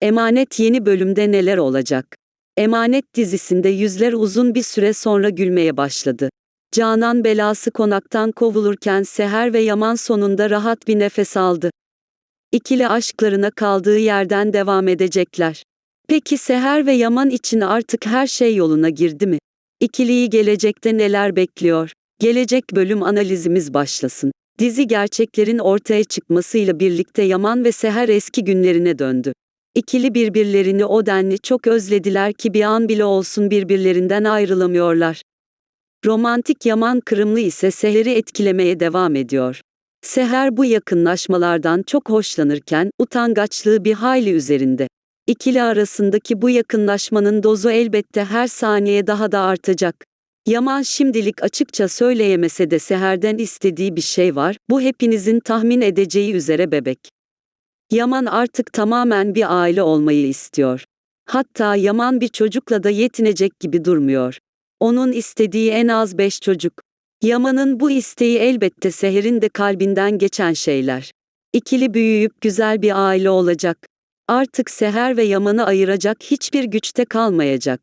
Emanet yeni bölümde neler olacak? Emanet dizisinde yüzler uzun bir süre sonra gülmeye başladı. Canan belası konaktan kovulurken Seher ve Yaman sonunda rahat bir nefes aldı. İkili aşklarına kaldığı yerden devam edecekler. Peki Seher ve Yaman için artık her şey yoluna girdi mi? İkiliyi gelecekte neler bekliyor? Gelecek bölüm analizimiz başlasın. Dizi gerçeklerin ortaya çıkmasıyla birlikte Yaman ve Seher eski günlerine döndü. İkili birbirlerini o denli çok özlediler ki bir an bile olsun birbirlerinden ayrılamıyorlar. Romantik Yaman Kırımlı ise Seher'i etkilemeye devam ediyor. Seher bu yakınlaşmalardan çok hoşlanırken utangaçlığı bir hayli üzerinde. İkili arasındaki bu yakınlaşmanın dozu elbette her saniye daha da artacak. Yaman şimdilik açıkça söyleyemese de Seher'den istediği bir şey var, bu hepinizin tahmin edeceği üzere bebek. Yaman artık tamamen bir aile olmayı istiyor. Hatta Yaman bir çocukla da yetinecek gibi durmuyor. Onun istediği en az beş çocuk. Yaman'ın bu isteği elbette Seher'in de kalbinden geçen şeyler. İkili büyüyüp güzel bir aile olacak. Artık Seher ve Yaman'ı ayıracak hiçbir güçte kalmayacak.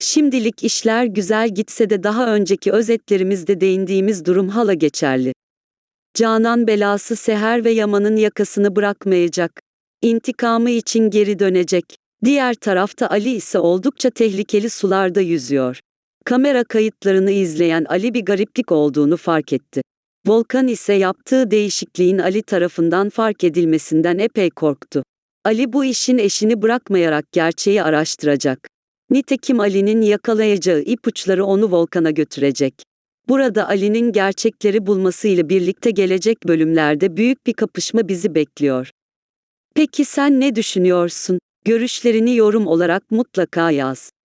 Şimdilik işler güzel gitse de daha önceki özetlerimizde değindiğimiz durum hala geçerli. Canan belası Seher ve Yaman'ın yakasını bırakmayacak. İntikamı için geri dönecek. Diğer tarafta Ali ise oldukça tehlikeli sularda yüzüyor. Kamera kayıtlarını izleyen Ali bir gariplik olduğunu fark etti. Volkan ise yaptığı değişikliğin Ali tarafından fark edilmesinden epey korktu. Ali bu işin eşini bırakmayarak gerçeği araştıracak. Nitekim Ali'nin yakalayacağı ipuçları onu Volkan'a götürecek. Burada Ali'nin gerçekleri bulmasıyla birlikte gelecek bölümlerde büyük bir kapışma bizi bekliyor. Peki sen ne düşünüyorsun? Görüşlerini yorum olarak mutlaka yaz.